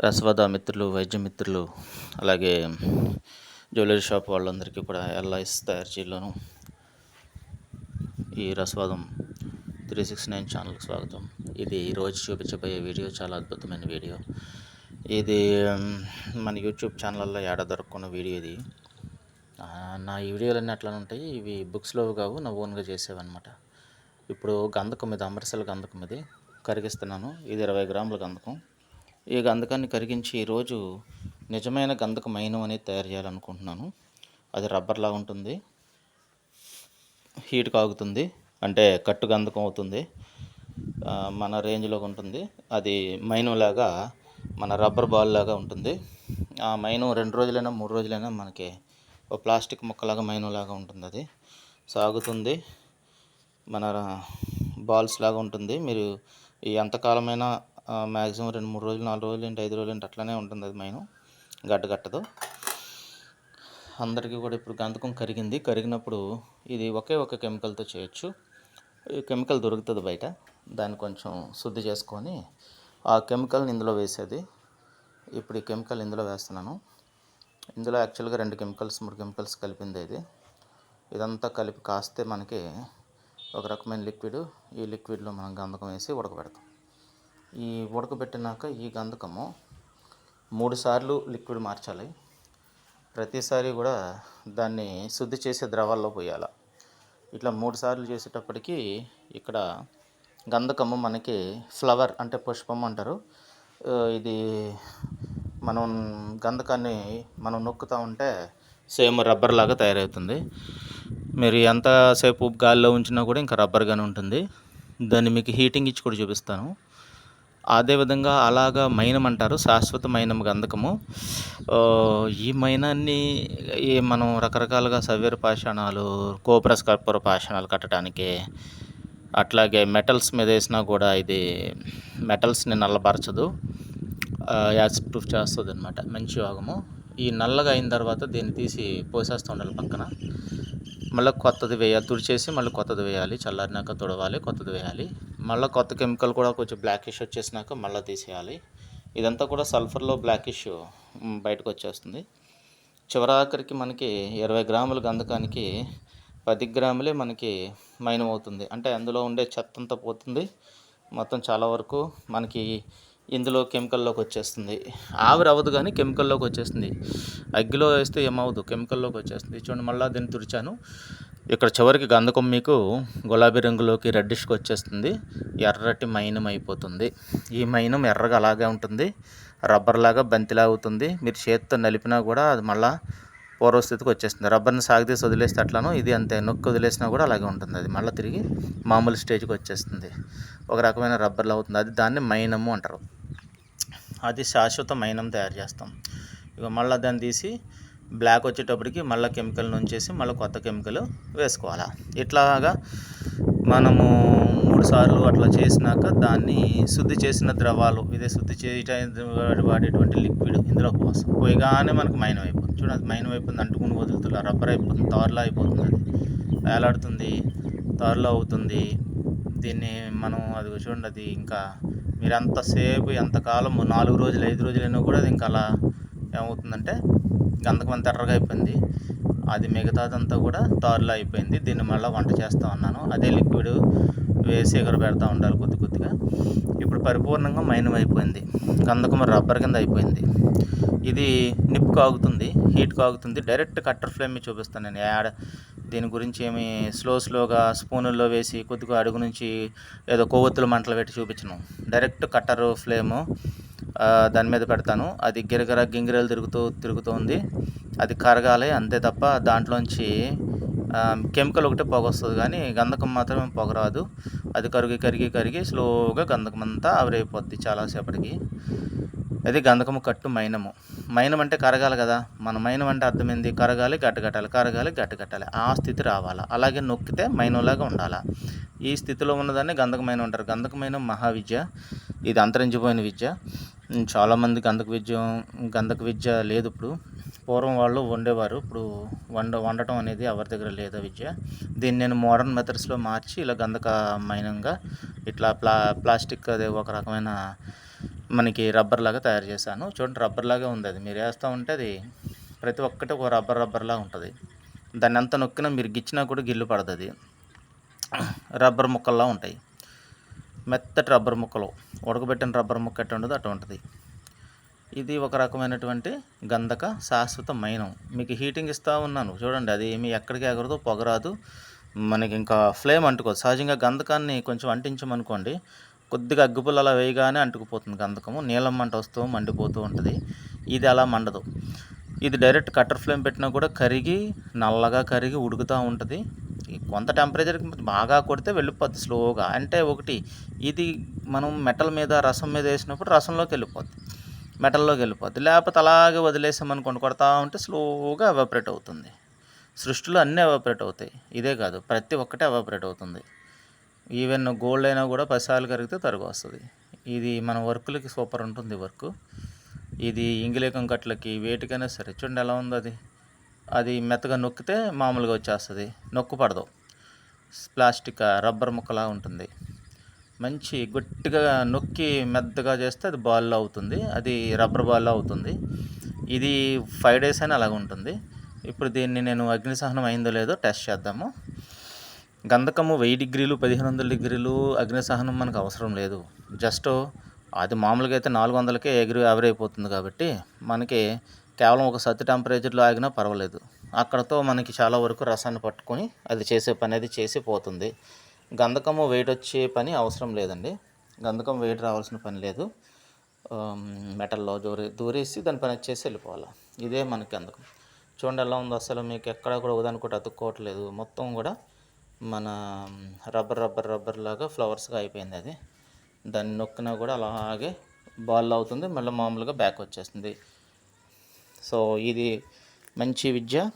రసవద మిత్రులు వైద్య మిత్రులు అలాగే జ్యువెలరీ షాప్ వాళ్ళందరికీ కూడా ఎల్ఐస్ తయారు చేయలోను ఈ రసవాదం త్రీ సిక్స్ నైన్ ఛానల్కి స్వాగతం. ఇది ఈరోజు చూపించబోయే వీడియో చాలా అద్భుతమైన వీడియో. ఇది మన యూట్యూబ్ ఛానల్లో ఏడ దొరుకున్న వీడియో ఇది. నా ఈ వీడియోలన్నీ అట్లా ఉంటాయి ఇవి బుక్స్లో కావు నా ఓన్గా చేసేవన్నమాట. ఇప్పుడు గంధకం ఇది అమృతసల గంధకం ఇది కరిగిస్తున్నాను. ఇది ఇరవై గ్రాముల గంధకం. ఈ గంధకాన్ని కరిగించి ఈరోజు నిజమైన గంధక మైనం అనేది తయారు చేయాలనుకుంటున్నాను. అది రబ్బర్లా ఉంటుంది. హీట్ కాగుతుంది. అంటే కట్టు గంధకం అవుతుంది. మన రేంజ్లో ఉంటుంది. అది మైనంలాగా మన రబ్బర్ బాల్ లాగా ఉంటుంది. ఆ మైనం రెండు రోజులైనా మూడు రోజులైనా మనకి ఒక ప్లాస్టిక్ ముక్కలాగా మైనంలాగా ఉంటుంది అది. సాగుతుంది. మన బాల్స్ లాగా ఉంటుంది. మీరు ఎంతకాలమైనా మ్యాక్సిమం రెండు మూడు రోజులు నాలుగు రోజులు ఏంటి ఐదు రోజులు ఏంటి అట్లనే ఉంటుంది అది మైను గడ్డ గట్టదు. అందరికీ కూడా ఇప్పుడు గంధకం కరిగింది. కరిగినప్పుడు ఇది ఒకే ఒక కెమికల్తో చేయొచ్చు. ఈ కెమికల్ దొరుకుతుంది బయట. దాన్ని కొంచెం శుద్ధి చేసుకొని ఆ కెమికల్ని ఇందులో వేసేది. ఇప్పుడు ఈ కెమికల్ ఇందులో వేస్తున్నాను. ఇందులో యాక్చువల్గా రెండు కెమికల్స్ మూడు కెమికల్స్ కలిపింది ఇది. ఇదంతా కలిపి కాస్తే మనకి ఒక రకమైన లిక్విడ్ ఈ లిక్విడ్లో మనం గంధకం వేసి ఉడకబెడతాం. ఈ ఉడకబెట్టినాక ఈ గంధకము మూడు సార్లు లిక్విడ్ మార్చాలి. ప్రతిసారి కూడా దాన్ని శుద్ధి చేసే ద్రవాల్లో పోయాలి. ఇట్లా మూడు సార్లు చేసేటప్పటికి ఇక్కడ గంధకము మనకి ఫ్లవర్ అంటే పుష్పం అంటారు. ఇది మనం గంధకాన్ని మనం నొక్కుతూ ఉంటే సేమ్ రబ్బర్ లాగా తయారవుతుంది. మీరు ఎంతసేపు గాలిలో ఉంచినా కూడా ఇంకా రబ్బర్గానే ఉంటుంది. దాన్ని మీకు హీటింగ్ ఇచ్చి కూడా చూపిస్తాను. అదేవిధంగా అలాగా మైనం అంటారు శాశ్వత మైనం గంధకము. ఈ మైనాన్ని ఈ మనం రకరకాలుగా సవ్యర పాషాణాలు కోబ్రస్ కర్పూర పాషాణాలు కట్టడానికి అట్లాగే మెటల్స్ మీద వేసినా కూడా ఇది మెటల్స్ని నల్లబరచదు. యాసిడ్ ప్రూఫ్ చేస్తుంది అనమాట మంచి యోగము ఈ నల్లగా అయిన తర్వాత దీన్ని తీసి పోసేస్తూ ఉండాలి పక్కన. మళ్ళీ కొత్తది వేయాలి. తుడిచేసి మళ్ళీ కొత్తది వేయాలి. చల్లారినాక తుడవాలి కొత్తది వేయాలి. మళ్ళీ కొత్త కెమికల్ కూడా కొంచెం బ్లాకిష్ వచ్చేసినాక మళ్ళీ తీసేయాలి. ఇదంతా కూడా సల్ఫర్లో బ్లాకిష్ బయటకు వచ్చేస్తుంది. చివరాఖరికి మనకి ఇరవై గ్రాముల గంధకానికి పది గ్రాములే మనకి మైనం అవుతుంది అంటే అందులో ఉండే చెత్త అంతా పోతుంది. మొత్తం చాలా వరకు మనకి ఇందులో కెమికల్లోకి వచ్చేస్తుంది. ఆవిరి అవ్వదు కానీ కెమికల్లోకి వచ్చేస్తుంది. అగ్గిలో వేస్తే ఏమవ్వదు కెమికల్లోకి వచ్చేస్తుంది. చూడండి మళ్ళీ దీన్ని తుడిచాను. ఇక్కడ చివరికి గంధకం మీకు గులాబీ రంగులోకి రెడ్డిష్కి వచ్చేస్తుంది. ఎర్రటి మైనం అయిపోతుంది. ఈ మైనం ఎర్రగా అలాగే ఉంటుంది. రబ్బర్లాగా బంతిలా అవుతుంది. మీరు చేతితో నలిపినా కూడా అది మళ్ళా పూర్వస్థితికి వచ్చేస్తుంది. రబ్బర్ని సాగదీసి వదిలేస్తే అట్లాను ఇది అంతే. నొక్కి వదిలేసినా కూడా అలాగే ఉంటుంది. అది మళ్ళీ తిరిగి మామూలు స్టేజ్కి వచ్చేస్తుంది. ఒక రకమైన రబ్బర్లు అవుతుంది. అది దాన్ని మైనము అంటారు. అది శాశ్వత మైనం తయారు చేస్తాం. ఇక మళ్ళీ దాన్ని తీసి బ్లాక్ వచ్చేటప్పటికి మళ్ళీ కెమికల్ నుంచేసి మళ్ళీ కొత్త కెమికల్ వేసుకోవాలి. ఇట్లాగా మనము మూడు సార్లు అట్లా చేసినాక దాన్ని శుద్ధి చేసిన ద్రవాలు ఇదే శుద్ధి చేయడానికి వాడేటువంటి లిక్విడ్ ఇందులో కోసం పోయగానే మనకు మైనం అయిపోతుంది. చూడండి మైనం అయిపోతుంది. అంటుకుని వదులుతుంది రబ్బర్ అయిపోతుంది. తారులా అయిపోతుంది అది. వేలాడుతుంది. తారులో అవుతుంది. దీన్ని మనం అది చూడండి అది ఇంకా మీరు ఎంతసేపు ఎంతకాలం నాలుగు రోజులు ఐదు రోజులు అయినా కూడా అది ఇంకా అలా ఏమవుతుందంటే గంధకం అంత ఎర్రగా అయిపోయింది. అది మిగతాదంతా కూడా తారులో అయిపోయింది. దీన్ని మళ్ళీ వంట చేస్తూ ఉన్నాను. అదే లిక్విడ్ వేసి ఎగర పెడతా ఉండాలి కొద్ది కొద్దిగా. ఇప్పుడు పరిపూర్ణంగా మైనం అయిపోయింది. గంధకం రబ్బర్ కింద అయిపోయింది. ఇది నిప్పు కాగుతుంది హీట్ కాగుతుంది. డైరెక్ట్ కట్టర్ ఫ్లేమ్ చూపిస్తాను నేను. యాడ్ దీని గురించి ఏమి స్లో స్లోగా స్పూనుల్లో వేసి కొద్దిగా అడుగు నుంచి ఏదో కొవ్వొత్తులు మంటలు పెట్టి చూపించను. డైరెక్ట్ కట్టరు ఫ్లేము. దాని మీద పెడతాను. అది గిరగిర గింగిరలు తిరుగుతూ తిరుగుతుంది. అది కరగాలి అంతే తప్ప దాంట్లోంచి కెమికల్ ఒకటే పొగ వస్తుంది కానీ గంధకం మాత్రం పొగ రాదు అది కరిగి కరిగి కరిగి స్లోగా గంధకం అంతా ఆవిరైపోద్ది చాలాసేపటికి. అది గంధకము కట్టు మైనము. మైనం అంటే కరగాలి కదా. మన మైనం అంటే అర్థమైంది? కరగాలి గట్టగట్టాలి కరగాలి గట్టగట్టాలి ఆ స్థితి రావాలా? అలాగే నొక్కితే మైనంలాగా ఉండాలా? ఈ స్థితిలో ఉన్నదాన్ని గంధకమైన ఉంటారు గంధకమైన మహావిద్య. ఇది అంతరించిపోయిన విద్య. చాలామంది గంధక విద్య గంధక విద్య లేదు ఇప్పుడు. పూర్వం వాళ్ళు వండేవారు. ఇప్పుడు వండ వండటం అనేది ఎవరి దగ్గర లేదు విద్య? దీన్ని నేను మోడర్న్ మెథడ్స్లో మార్చి ఇలా గంధక మైనంగా ఇట్లా ప్లా ప్లాస్టిక్ అదే ఒక రకమైన మనకి రబ్బర్ లాగా తయారు చేశాను. చూడండి రబ్బర్ లాగా ఉంది అది. మీరు వేస్తూ ఉంటే అది ప్రతి ఒక్కటి ఒక రబ్బర్ రబ్బర్లా ఉంటుంది. దాన్ని ఎంత నొక్కినా మీరు గిచ్చినా కూడా గిల్లు పడుతుంది రబ్బర్ ముక్కల్లా ఉంటాయి. మెత్తటి రబ్బర్ ముక్కలు. ఉడకబెట్టిన రబ్బర్ ముక్క ఎట్టు ఉండదు అటువంటిది. ఇది ఒక రకమైనటువంటి గంధక శాశ్వత మైనం. మీకు హీటింగ్ ఇస్తూ ఉన్నాను. చూడండి అది ఏమి ఎక్కడికి ఎగరదు పొగరాదు. మనకి ఇంకా ఫ్లేమ్ అంటుకోదు. సహజంగా గంధకాన్ని కొంచెం అంటించమనుకోండి కొద్దిగా అగ్గిపుల్ల అలా వేయగానే అంటుకుపోతుంది గంధకము. నీలం మంట వస్తూ మండిపోతూ ఉంటుంది. ఇది అలా మండదు. ఇది డైరెక్ట్ కట్టర్ ఫ్లేమ్ పెట్టినా కూడా కరిగి నల్లగా కరిగి ఉడుకుతూ ఉంటుంది. కొంత టెంపరేచర్కి బాగా కొడితే వెళ్ళిపోద్ది స్లోగా అంటే ఒకటి ఇది మనం మెటల్ మీద రసం మీద వేసినప్పుడు రసంలోకి వెళ్ళిపోద్ది. మెటల్లోకి వెళ్ళిపోద్ది. లేకపోతే అలాగే వదిలేసామనుకోండి కొడతా ఉంటే స్లోగా ఎవాపరేట్ అవుతుంది. సృష్టిలో అన్నీ ఎవాపరేట్ అవుతాయి. ఇదే కాదు ప్రతి ఒక్కటి ఎవాపరేట్ అవుతుంది. ఈవెన్ గోల్డ్ అయినా కూడా పదిసార్లు కరిగితే తరుగు వస్తుంది. ఇది మన వర్కులకి సూపర్ ఉంటుంది వర్క్. ఇది ఇంగిలేకం కట్లకి వేటికైనా సరే. చూడండి ఎలా ఉంది అది. అది మెత్తగా నొక్కితే మామూలుగా వచ్చేస్తుంది. నొక్కు పడదు. ప్లాస్టిక్ రబ్బర్ ముక్కలా ఉంటుంది. మంచి గట్టిగా నొక్కి మెత్తగా చేస్తే అది బాల్లో అవుతుంది. అది రబ్బర్ బాల్లో అవుతుంది. ఇది ఫైవ్ డేస్ అయినా అలాగ ఉంటుంది. ఇప్పుడు దీన్ని నేను అగ్నిసహనం అయిందో లేదో టెస్ట్ చేద్దాము. గంధకము వెయ్యి డిగ్రీలు పదిహేను వందల డిగ్రీలు అగ్నిసహనం మనకు అవసరం లేదు. జస్ట్ అది మామూలుగా అయితే నాలుగు వందలకే ఎగిరి ఆవిరైపోతుంది కాబట్టి మనకి కేవలం ఒక సత్తి టెంపరేచర్లో ఆగినా పర్వాలేదు. అక్కడతో మనకి చాలా వరకు రసాన్ని పట్టుకొని అది చేసే పని అది చేసి పోతుంది. గంధకము వెయిట్ వచ్చే పని అవసరం లేదండి. గంధకం వెయిట్ రావాల్సిన పని లేదు. మెటల్లో దూరే దూరేసి దాని పని వచ్చేసి వెళ్ళిపోవాలి. ఇదే మనకి గంధకం. చూడండి ఎలా ఉందో అసలు మీకు ఎక్కడ కూడా ఒకదానికి కూడా అతుక్కోవట్లేదు. మొత్తం కూడా మన రబ్బర్ రబ్బర్ రబ్బర్ లాగా ఫ్లవర్స్గా అయిపోయింది అది. దాన్ని నొక్కినా కూడా అలాగే బాల్ అవుతుంది మళ్ళీ మామూలుగా బ్యాక్ వచ్చేస్తుంది. సో ఇది మంచి విద్య.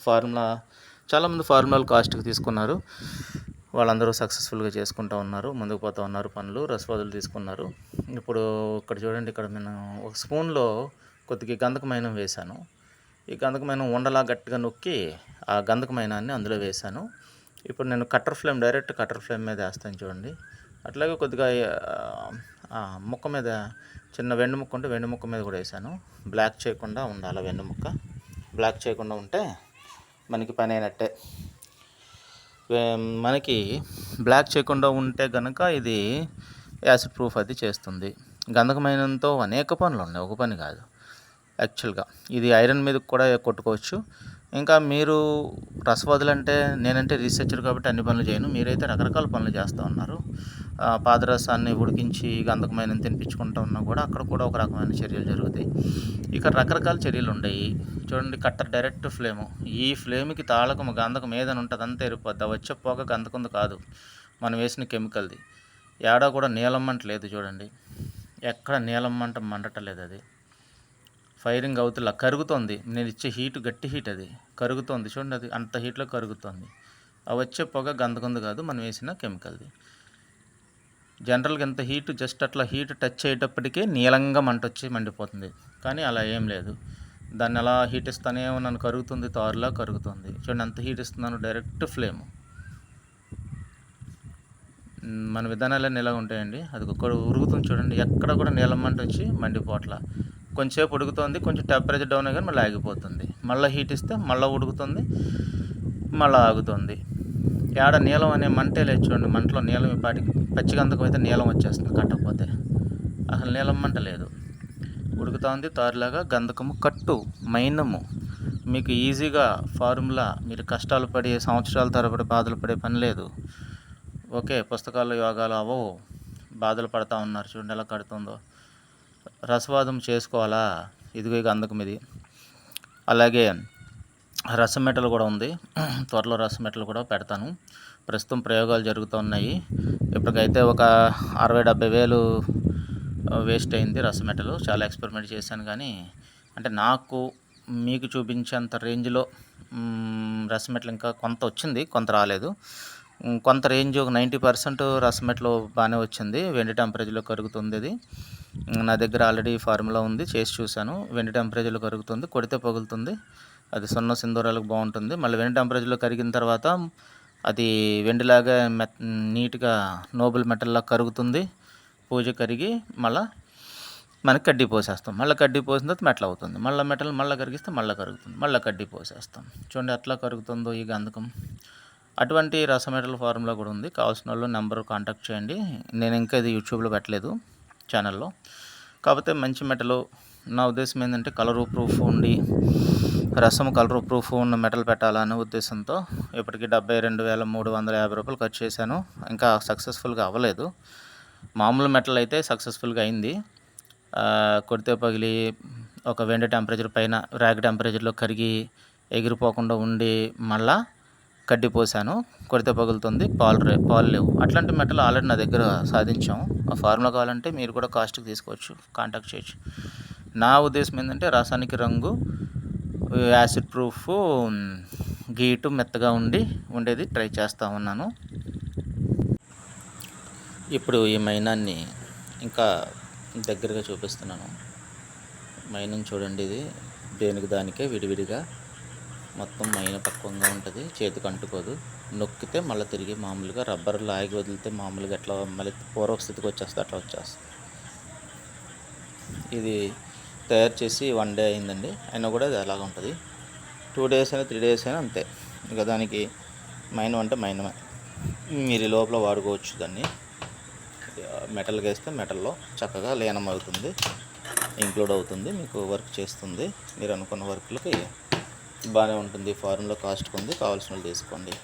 ఫార్ములా చాలామంది ఫార్ములాలు కాస్ట్కి తీసుకున్నారు. వాళ్ళందరూ సక్సెస్ఫుల్గా చేసుకుంటూ ఉన్నారు ముందుకు పోతూ ఉన్నారు పనులు రసవాదులు తీసుకున్నారు. ఇప్పుడు ఇక్కడ చూడండి ఇక్కడ నేను ఒక స్పూన్లో కొద్దిగా గంధకమైనం వేశాను. ఈ గంధకమైన ఉండలా గట్టిగా నొక్కి ఆ గంధకమైనాన్ని అందులో వేశాను. ఇప్పుడు నేను cutter flame direct cutter flame మీద వేస్తాను చూడండి. అట్లాగే కొద్దిగా ముక్క మీద చిన్న వెండు ముక్క ఉంటే వెండు ముక్క మీద కూడా వేసాను. బ్లాక్ చేయకుండా ఉండాలి వెండు ముక్క. బ్లాక్ చేయకుండా ఉంటే మనకి పని అయినట్టే. మనకి బ్లాక్ చేయకుండా ఉంటే కనుక ఇది యాసిడ్ ప్రూఫ్ అది చేస్తుంది. గంధకమైనంతో అనేక పనులు ఉన్నాయి ఒక పని కాదు. యాక్చువల్గా ఇది ఐరన్ మీద కూడా కొట్టుకోవచ్చు. ఇంకా మీరు రసవదులు అంటే నేనంటే రీసెర్చర్ కాబట్టి అన్ని పనులు చేయను. మీరైతే రకరకాల పనులు చేస్తూ ఉన్నారు. పాదరసాన్ని ఉడికించి గంధకమైన తినిపించుకుంటూ ఉన్నా కూడా అక్కడ కూడా ఒక రకమైన చర్యలు జరుగుతాయి. ఇక రకరకాల చర్యలు ఉండయి. చూడండి కట్టర్ డైరెక్ట్ ఫ్లేము. ఈ ఫ్లేమ్కి తాళకం గంధకం ఏదని ఉంటుంది అంతా ఎరిపోద్ది వచ్చే పోక గంధకంది కాదు. మనం వేసిన కెమికల్ది. ఏడా కూడా నీలం మంట లేదు చూడండి. ఎక్కడ నీలం మంట లేదు అది. ఫైరింగ్ అవుతులా కరుగుతోంది. నేను ఇచ్చే హీట్ గట్టి హీట్ అది. కరుగుతోంది. చూడండి అది అంత హీట్లో కరుగుతోంది. ఆ వచ్చే పొగ గంధకుంది కాదు మనం వేసిన కెమికల్ది. జనరల్గా ఎంత హీట్ జస్ట్ అట్లా హీట్ టచ్ అయ్యేటప్పటికే నీలంగా మంట వచ్చి మండిపోతుంది. కానీ అలా ఏం లేదు. దాన్ని అలా హీట్ ఇస్తానే నన్ను కరుగుతుంది తారులా కరుగుతుంది. చూడండి అంత హీట్ ఇస్తున్నాను డైరెక్ట్ ఫ్లేమ్. మన విధానాలన్నీ ఇలా ఉంటాయండి? అది ఒక్కడ ఉరుగుతుంది చూడండి ఎక్కడ కూడా నీలం మంట వచ్చి మండిపోట్ల కొంచెంసేపు ఉడుకుతుంది కొంచెం టెంపరేచర్ డౌన్ కానీ మళ్ళీ ఆగిపోతుంది. మళ్ళీ హీట్ ఇస్తే మళ్ళీ ఉడుకుతుంది మళ్ళీ ఆగుతుంది. ఏడ నీలం అనే మంటే లేదు చూడండి మంటలో నీలం పాటికి పచ్చిగంధకం అయితే నీలం వచ్చేస్తుంది కట్టకపోతే. అసలు నీలం మంట లేదు. ఉడుకుతా ఉంది తారులాగా గంధకము కట్టు మైనము. మీకు ఈజీగా ఫార్ములా మీరు కష్టాలు పడి సంవత్సరాల తరబడి బాధలు పడే పని లేదు. ఓకే పుస్తకాలు యోగాలు అవో బాధలు పడతా ఉన్నారు చూడండి ఎలా కడుతుందో. రసవాదం చేసుకోవాలా? ఇదిగో ఇక అందకమిది. ఇది అలాగే రసమెటలు కూడా ఉంది. త్వరలో రసమెటలు కూడా పెడతాను. ప్రస్తుతం ప్రయోగాలు జరుగుతూ ఉన్నాయి. ఇప్పటికైతే ఒక అరవై డెబ్బై వేలు వేస్ట్ అయింది రసమెటలు చాలా ఎక్స్పెరిమెంట్ చేశాను కానీ అంటే నాకు మీకు చూపించేంత రేంజ్లో రసమెటలు ఇంకా కొంత వచ్చింది కొంత రాలేదు. కొంత రేంజ్ ఒక నైంటీ పర్సెంట్ రసమెట్లో బాగానే వచ్చింది. వెండి టెంపరేచర్లో కరుగుతుంది ఇది. నా దగ్గర ఆల్రెడీ ఫార్ములా ఉంది చేసి చూశాను. వెండి టెంపరేచర్లో కరుగుతుంది కొడితే పగులుతుంది. అది సున్న సింధూరాలకు బాగుంటుంది. మళ్ళీ వెండి టెంపరేచర్లో కరిగిన తర్వాత అది వెండిలాగా మెత్ నీట్గా నోబుల్ మెటల్లా కరుగుతుంది. పూజ కరిగి మళ్ళీ మనకి కడ్డీ పోసేస్తాం. మళ్ళీ కడ్డీ పోసిన తర్వాత మెటల్ అవుతుంది. మళ్ళీ మెటల్ మళ్ళీ కరిగిస్తే మళ్ళీ కరుగుతుంది. మళ్ళీ కడ్డీ పోసేస్తాం. చూడండి ఎట్లా కరుగుతుందో ఈ గంధకం. అటువంటి రసమెటల్ ఫార్ములా కూడా ఉంది. కావాల్సిన వాళ్ళు నెంబర్ కాంటాక్ట్ చేయండి. నేను ఇంకా ఇది యూట్యూబ్లో పెట్టలేదు ఛానల్లో. కాకపోతే మంచి మెటల్. నా ఉద్దేశం ఏంటంటే కలర్ ప్రూఫ్ ఉండి రసం కలర్ ప్రూఫ్ ఉన్న మెటల్ పెట్టాలనే ఉద్దేశంతో ఇప్పటికి డెబ్బై రెండు వేల మూడు వందల యాభై రూపాయలు ఖర్చు చేశాను. ఇంకా సక్సెస్ఫుల్గా అవ్వలేదు. మామూలు మెటల్ అయితే సక్సెస్ఫుల్గా అయింది. కొడితే పగిలి ఒక వెండి టెంపరేచర్ పైన ర్యాక్ టెంపరేచర్లో కరిగి ఎగిరిపోకుండా ఉండి మళ్ళా కడ్డి పోసాను కొడితే పగులుతుంది పాలు రే పాలు లేవు. అట్లాంటి మెటల్ ఆల్రెడీ నా దగ్గర సాధించాం. ఆ ఫార్ములా కావాలంటే మీరు కూడా కాస్ట్కి తీసుకోవచ్చు కాంటాక్ట్ చేయొచ్చు. నా ఉద్దేశం ఏంటంటే రసానికి రంగు యాసిడ్ ప్రూఫ్ గీటు మెత్తగా ఉండి ఉండేది ట్రై చేస్తూ ఉన్నాను. ఇప్పుడు ఈ మైనాన్ని ఇంకా దగ్గరగా చూపిస్తున్నాను. మైనం చూడండి ఇది దేనికి దానికే విడివిడిగా. మొత్తం మైన పక్వంగా ఉంటుంది చేతికి అంటుకోదు. నొక్కితే మళ్ళీ తిరిగి మామూలుగా రబ్బర్ లాగి వదిలితే మామూలుగా ఎట్లా మళ్ళీ పూర్వస్థితికి వచ్చేస్తే వచ్చేస్తుంది అట్లా వచ్చేస్తుంది. ఇది తయారు చేసి వన్ డే అయిందండి. అయినా కూడా అది అలాగ ఉంటుంది. టూ డేస్ అయినా త్రీ డేస్ అయినా అంతే. ఇంకా దానికి మైనం అంటే మైనమే. మీరు ఈ లోపల వాడుకోవచ్చు దాన్ని. మెటల్కి వేస్తే మెటల్లో చక్కగా లీనం అవుతుంది ఇంక్లూడ్ అవుతుంది మీకు వర్క్ చేస్తుంది. మీరు అనుకున్న వర్క్లకి బాగానే ఉంటుంది. ఫారంలో కాస్ట్ ఉంది కావాల్సిన వాళ్ళు తీసుకోండి.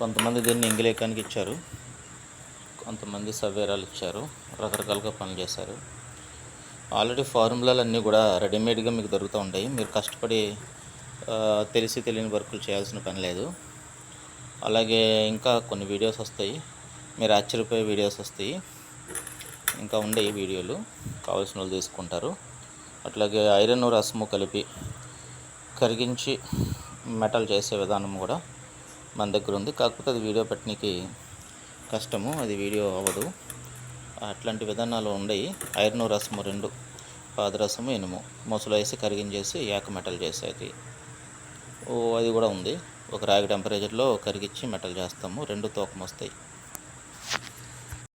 కొంతమంది దీన్ని ఇంగిలేకానికి ఇచ్చారు. కొంతమంది సవేరాలు ఇచ్చారు. రకరకాలుగా పనిచేశారు చేశారు. ఆల్రెడీ ఫార్ములాలు అన్నీ కూడా రెడీమేడ్గా మీకు దొరుకుతూ ఉంటాయి. మీరు కష్టపడి తెలిసి తెలియని వర్కులు చేయాల్సిన పని లేదు. అలాగే ఇంకా కొన్ని వీడియోస్ వస్తాయి. మీరు ఆశ్చర్యపోయే వీడియోస్ వస్తాయి. ఇంకా ఉండే ఈ వీడియోలు కావాల్సిన వాళ్ళు తీసుకుంటారు. అట్లాగే ఐరన్ రసము కలిపి కరిగించి మెటల్ చేసే విధానం కూడా మన దగ్గర ఉంది. కాకపోతే అది వీడియో పెట్టడానికి కష్టము అది వీడియో అవ్వదు. అట్లాంటి విధానాలు ఉండయి. ఐరన్ రసము రెండు పాదరసము ఇనుము మొసలు వేసి కరిగించేసి ఏక మెటల్ చేసేది. ఓ అది కూడా ఉంది. ఒక రాగి టెంపరేచర్లో కరిగించి మెటల్ చేస్తాము. రెండు తూకం వస్తాయి